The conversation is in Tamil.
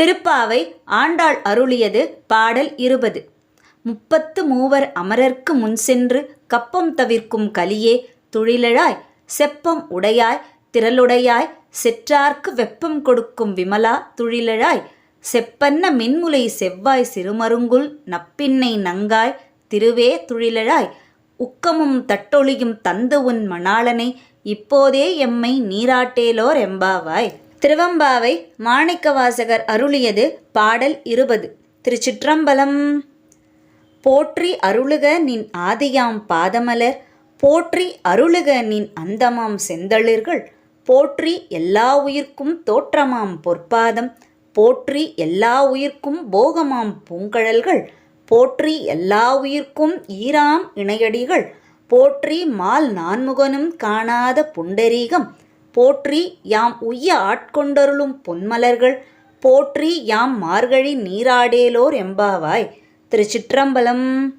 திருப்பாவை ஆண்டாள் அருளியது பாடல் இருபது. முப்பத்து மூவர் அமரர்க்கு முன் சென்று கப்பம் தவிர்க்கும் கலியே துழிலழாய் செப்பம் உடையாய் திரளுடையாய் செற்றார்க்கு வெப்பம் கொடுக்கும் விமலா துழிலழாய் செப்பன்ன மின்முலை செவ்வாய் சிறுமருங்குல் நப்பின்னை நங்காய் திருவே துழிலழாய் உக்கமும் தட்டொழியும் தந்து உன் மணாளனை இப்போதே எம்மை நீராட்டேலோர் எம்பாவாய். திருவம்பாவை மாணிக்கவாசகர் அருளியது பாடல் இருபது. திருச்சிற்றம்பலம். போற்றி அருளுக நின் ஆதியாம் பாதமலர் போற்றி அருளுக நின் அந்தமாம் செந்தளிர்கள் போற்றி எல்லா உயிர்க்கும் தோற்றமாம் பொற்பாதம் போற்றி எல்லா உயிர்க்கும் போகமாம் பூங்கழல்கள் போற்றி எல்லா உயிர்க்கும் ஈராம் இணையடிகள் போற்றி மால் நான்முகனும் காணாத புண்டரீகம் போற்றி யாம் உய்ய ஆட்கொண்டருளும் பொன்மலர்கள் போற்றி யாம் மார்கழி நீராடேலோர் எம்பாவாய். திருச்சிற்றம்பலம்.